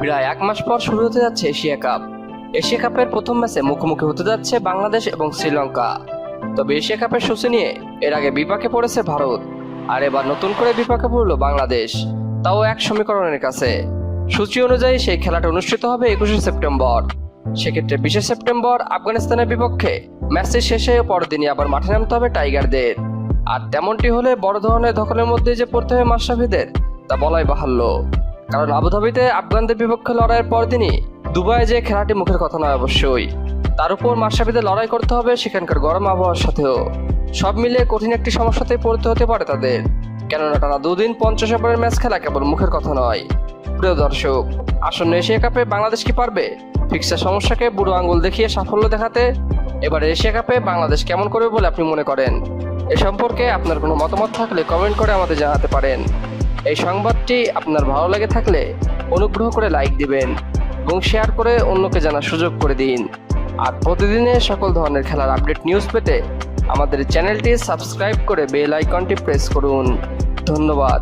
প্রায় এক মাস পর শুরু হতে যাচ্ছে এশিয়া কাপ। এশিয়া কাপের প্রথম ম্যাচে মুখোমুখি হতে যাচ্ছে বাংলাদেশ এবং শ্রীলঙ্কা। তবে এশিয়া কাপের সূচি নিয়ে এর আগে বিপাকে পড়েছে ভারত, আর এবার নতুন করে বিপাকে পড়ল বাংলাদেশ, তাও এক সমীকরণের কাছে। সূচি অনুযায়ী সেই খেলাটা অনুষ্ঠিত হবে একুশে সেপ্টেম্বর। সেক্ষেত্রে বিশে সেপ্টেম্বর আফগানিস্তানের বিপক্ষে ম্যাচটি শেষে পরদিনই আবার মাঠে নামতে হবে টাইগারদের। আর তেমনটি হলে বড় ধরনের ধকলের মধ্যে যে পড়তে হবে মাশরাফিদের, তা বলাই বাহাল্য। কারণ আবুধাবিতে আফগানদের বিপক্ষে লড়াইয়ের পরদিনই দুবাই যে খেলাটি মুখের কথা নয় অবশ্যই। তার উপর মাশরাফিদের লড়াই করতে হবে সেখানকার গরম আবহাওয়ার সাথেও। সব মিলিয়ে কঠিন একটি সমস্যাতে পড়তে হতে পারে তাদের। কেননা টানা দুদিন পঞ্চাশ ওভারের ম্যাচ খেলা কেবল মুখের কথা নয়। প্রিয় দর্শক, আসন্ন এশিয়া কাপে বাংলাদেশ কি পারবে? ফিক্সার সমস্যাকে বুড়ো আঙ্গুল দেখিয়ে সাফল্য দেখাতে এবার এশিয়া কাপে বাংলাদেশ কেমন করবে বলে আপনি মনে করেন? এ সম্পর্কে আপনার কোনো মতামত থাকলে কমেন্ট করে আমাদের জানাতে পারেন। এই সংবাদটি আপনার ভালো লাগে থাকলে অনুগ্রহ করে লাইক দিবেন এবং শেয়ার করে অন্যকে জানার সুযোগ করে দিন। আর প্রতিদিনের সকল ধরনের খেলার আপডেট নিউজ পেতে আমাদের চ্যানেলটি সাবস্ক্রাইব করে বেল আইকনটি প্রেস করুন। ধন্যবাদ।